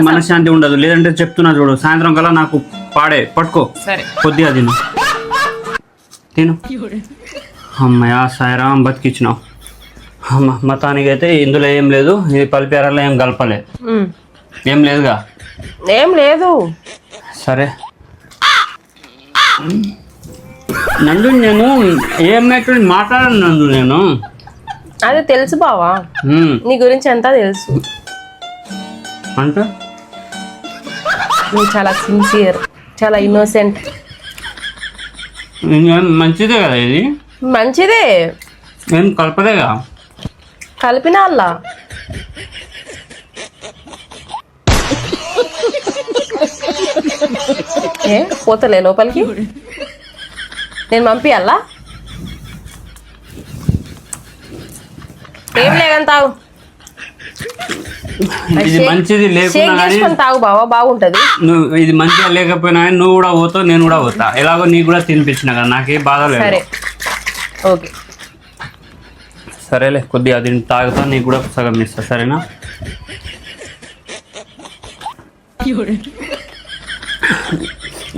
నాకు మనశ్శాంతి ఉండదు. లేదంటే చెప్తున్నా చూడు. సాయంత్రం కల్లా నాకు పాడే. పట్టుకో. సరే. కొద్దిగా తిను. తిను. అమ్మయ్య సాయిరాం బతికిచ్చినావు. అమ్మ మొత్తానికి అయితే ఇందులో ఏం లేదు. ఇది పలిపేరాలో ఏం కలపలే. ఏం లేదుగా? ఏం లేదు. సరే. నందు నేను ఏం మెట్లు మాట్లాడను నందు నేను. అది తెలుసు బావా. నీ గురించి అంతా తెలుసు. అంటే? నువ్వు చాలా సిన్సియర్ చాలా ఇన్నోసెంట్ మంచిదే కదా ఇది? మంచిదే. ఏం కలపలేగా కలిపిన అల్లా. ఏ పోతలే లోపలికి? నేను పంపియాలా? ఏం తాగు ఇది మంచిది లేకున్నా షేక్ కానీ చేసుకొని తాగు బావా బాగుంటది. నువ్వు ఇది మంచిగా లేకపోయినా కానీ నువ్వు కూడా పోతావు నేను కూడా పోతా. ఎలాగో నీకు కూడా తినిపించిన కదా నాకేం బాధ లేదు. సరే. ఓకే. సరేలే కొద్దిగా దీన్ని తాగుతా నీకు కూడా సగం ఇస్తా సరేనా?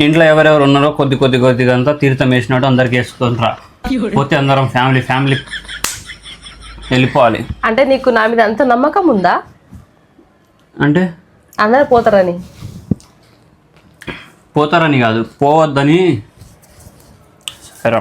ఇంట్లో ఎవరెవరు ఉన్నారో కొద్ది కొద్ది కొద్దిగా అంతా తీర్థం వేసినట్టు అందరికి వేసుకుంటారా పోతే అందరం ఫ్యామిలీ ఫ్యామిలీ వెళ్ళిపోవాలి. అంటే నీకు నా మీద అంత నమ్మకం ఉందా? అంటే? అందరు పోతారని. పోతారని కాదు. పోవద్దని సరే.